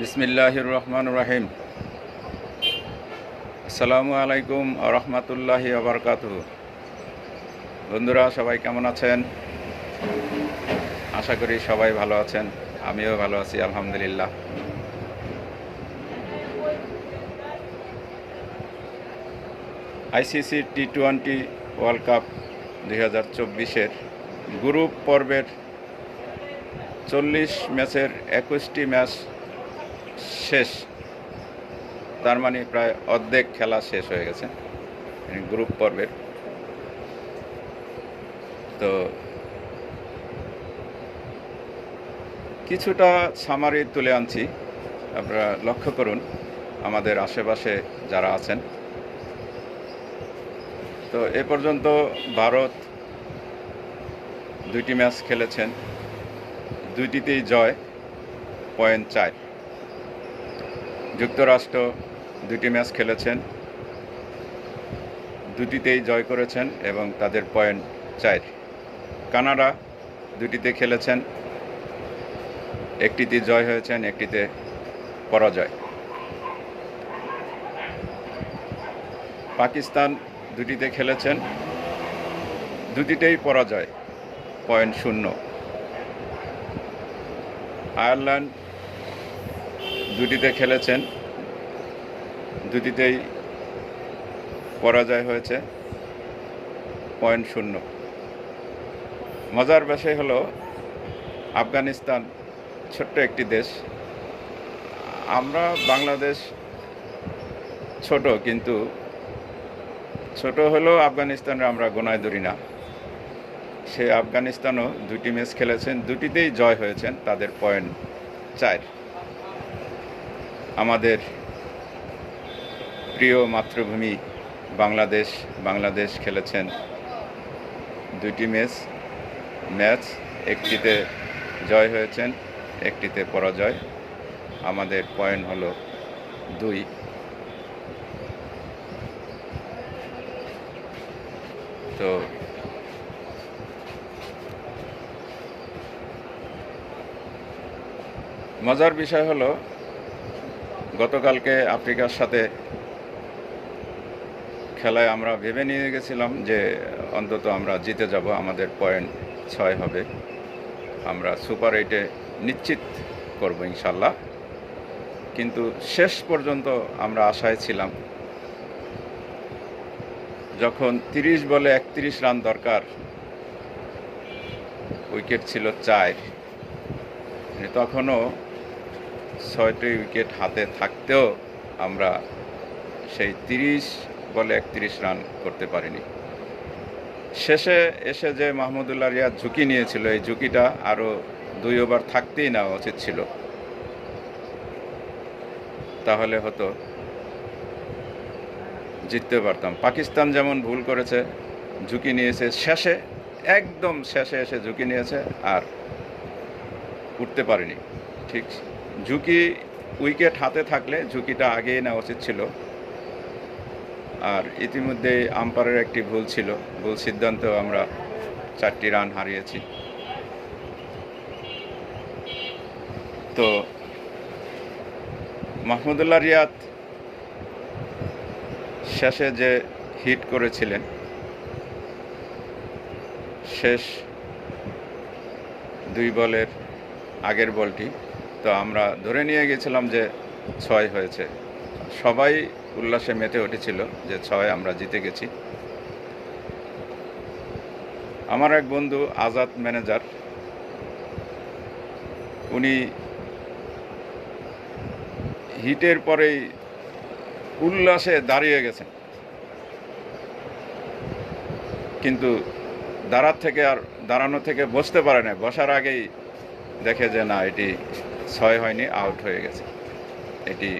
বিসমিল্লাহির রহমান রাহিম আসসালামু আলাইকুম রহমতুল্লাহি আবরকাত বন্ধুরা, সবাই কেমন আছেন? আশা করি সবাই ভালো আছেন। আমিও ভালো আছি, আলহামদুলিল্লাহ। ICC T twenty world cup দুই হাজার চব্বিশের গ্রুপ পর্বের চল্লিশ ম্যাচের একুশটি ম্যাচ শেষ। তার মানে প্রায় অর্ধেক খেলা শেষ হয়ে গেছে গ্রুপ পর্বের। তো কিছুটা সামারি তুলে আনছি। আপনারা লক্ষ্য করুন, আমাদের আশেপাশে যারা আছেন। তো এ পর্যন্ত ভারত দুইটি ম্যাচ খেলেছেন, দুইটিতেই জয় পয়েন্ট চার। যুক্তরাষ্ট্র দুটি ম্যাচ খেলেছেন। দুটিতেই জয় করেছেন এবং তাদের পয়েন্ট চার কানাডা দুটিতে খেলেছেন। একটিতে জয় হয়েছেন, একটিতে পরাজয়। পাকিস্তান দুটিতে খেলেছেন। দুটিতেই পরাজয়, পয়েন্ট শূন্য। আয়ারল্যান্ড দুটিতে খেলেছেন। দুটিতেই পরাজয় হয়েছে। পয়েন্ট শূন্য। মজার বিষয় হলো, আফগানিস্তান ছোট্ট একটি দেশ। আমরা বাংলাদেশ ছোট, কিন্তু ছোট হলেও আফগানিস্তানে আমরা গোনায় ধরি না। সে আফগানিস্তানও দুটি ম্যাচ খেলেছেন, দুটিতেই জয় হয়েছেন তাদের পয়েন্ট চার। আমাদের প্রিয় মাতৃভূমি বাংলাদেশ বাংলাদেশ খেলেছেন দুটি ম্যাচ। ম্যাচ একটিতে জয় হয়েছেন, একটিতে পরাজয়। আমাদের পয়েন্ট হলো দুই। তো মজার বিষয় হলো গতকালকে আফ্রিকার সাথে খেলায় আমরা ভেবে নিয়ে গেছিলাম যে অন্তত আমরা জিতে যাব, আমাদের পয়েন্ট ছয় হবে। আমরা সুপার এইটে নিশ্চিত করব ইনশাল্লাহ। কিন্তু শেষ পর্যন্ত আমরা আশায় ছিলাম, যখন তিরিশ বলে একত্রিশ রান দরকার, উইকেট ছিল চার তখনও ছয়টি উইকেট হাতে থাকতেও আমরা সেই তিরিশ বলে একত্রিশ রান করতে পারিনি। শেষে এসে যে মাহমুদুল্লাহ রিয়াদ ঝুঁকি নিয়েছিল, এই ঝুঁকিটা আরও দুই ওভার থাকতেই নেওয়া উচিত ছিল। তাহলে হতো জিততে পারতাম। পাকিস্তান যেমন ভুল করেছে, ঝুঁকি নিয়েছে, শেষে, একদম শেষে এসে ঝুঁকি নিয়েছে আর উঠতে পারিনি। ঠিক ঝুঁকি উইকেট হাতে থাকলে ঝুঁকিটা আগেই নেওয়া উচিত ছিল। আর ইতিমধ্যে আম্পায়ারের একটি ভুল ছিল, ভুল সিদ্ধান্ত আমরা চারটি রান হারিয়েছি। তো মাহমুদুল্লাহ রিয়াদ শেষে যে হিট করেছিলেন, শেষ দুই বলের আগের বলটি তো আমরা ধরে নিয়ে গেছিলাম যে ছয় হয়েছে। সবাই উল্লাসে মেতে উঠেছিল যে ছয় আমরা জিতে গেছি। আমার এক বন্ধু আজাদ ম্যানেজার, উনি হিটের পরেই উল্লাসে দাঁড়িয়ে গেছেন। কিন্তু দাঁড়ার থেকে আর দাঁড়ানো থেকে বসতে পারে না। বসার আগেই দেখে যে না, এটি ছয় হয়নি আউট হয়ে গেছে। এটি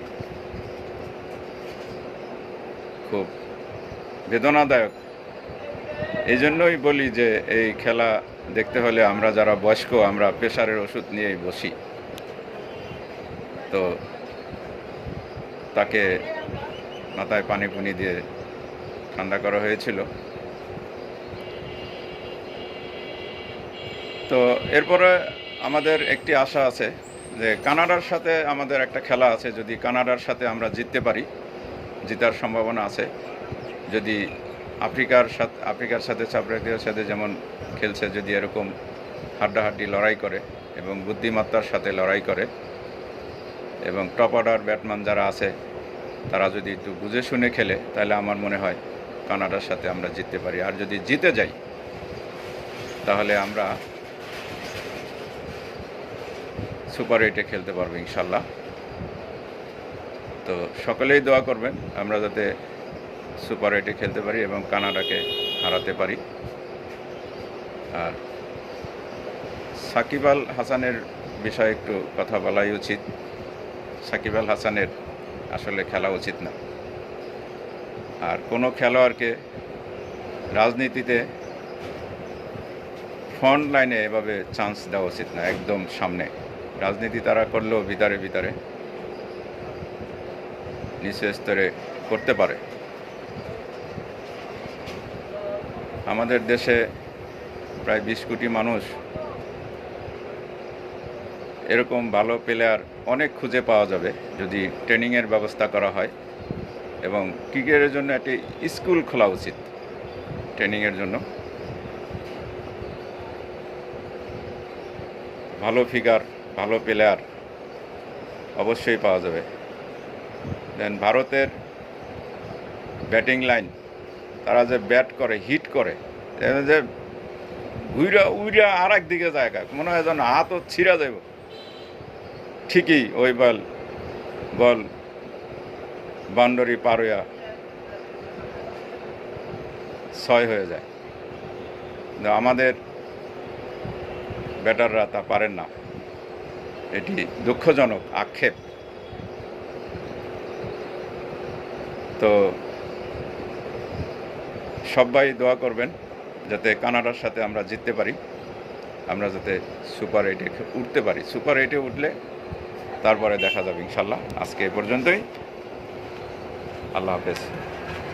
খুব বেদনাদায়ক। এই জন্যই বলি যে, এই খেলা দেখতে হলে আমরা যারা বয়স্ক, আমরা প্রেশারের ওষুধ নিয়েই বসি। তো তাকে মাথায় পানি পুনি দিয়ে ঠান্ডা করা হয়েছিল। তো এরপরে আমাদের একটি আশা আছে যে কানাডার সাথে আমাদের একটা খেলা আছে, যদি কানাডার সাথে আমরা জিততে পারি, জেতার সম্ভাবনা আছে। যদি আফ্রিকার সাথে আফ্রিকার সাথে চাপরাতীয় সাথে যেমন খেলছে, যদি এরকম হাড্ডাহাড্ডি লড়াই করে এবং বুদ্ধিমত্তার সাথে লড়াই করে এবং টপ অর্ডার ব্যাটম্যান যারা আছে, তারা যদি একটু বুঝে শুনে খেলে, তাহলে আমার মনে হয় কানাডার সাথে আমরা জিততে পারি। আর যদি জিতে যাই, তাহলে আমরা সুপার এইটে খেলতে পারব ইনশাল্লাহ। তো সকলেই দোয়া করবেন, আমরা যাতে সুপার এইটে খেলতে পারি এবং কানাডাকে হারাতে পারি। আর সাকিব আল হাসানের বিষয়ে একটু কথা বলাই উচিত। সাকিব আল হাসানের আসলে খেলা উচিত না। আর কোনো খেলোয়াড়কে রাজনীতিতে ফ্রন্ট লাইনে এভাবে চান্স দেওয়া উচিত না, একদম সামনে। রাজনীতি তারা করলেও ভিতরে ভিতরে নিচু স্তরে করতে পারে। আমাদের দেশে প্রায় বিশ কোটি মানুষ এরকম ভালো প্লেয়ার অনেক খুঁজে পাওয়া যাবে যদি ট্রেনিংয়ের ব্যবস্থা করা হয় এবং ক্রিকেটের জন্য একটি স্কুল খোলা উচিত ট্রেনিংয়ের জন্য। ভালো ফিগার ভালো প্লেয়ার অবশ্যই পাওয়া যাবে। দেন ভারতের ব্যাটিং লাইন তারা যে ব্যাট করে হিট করে যে উইরা উইরা আর একদিকে জায়গা মনে হয় যেন হাতও ছিঁড়া যাইব। ঠিকই ওই বল বল বান্ডরি পারোয়া ছয় হয়ে যায়। আমাদের ব্যাটাররা তা পারেন না। এটি দুঃখজনক আক্ষেপ। তো সবাই দোয়া করবেন যাতে কানাডার সাথে আমরা জিততে পারি, আমরা যাতে সুপার এইটে উঠতে পারি। সুপার এইটে উঠলে তারপরে দেখা যাবে ইনশাল্লাহ। আজকে এ পর্যন্তই। আল্লাহ হাফেজ।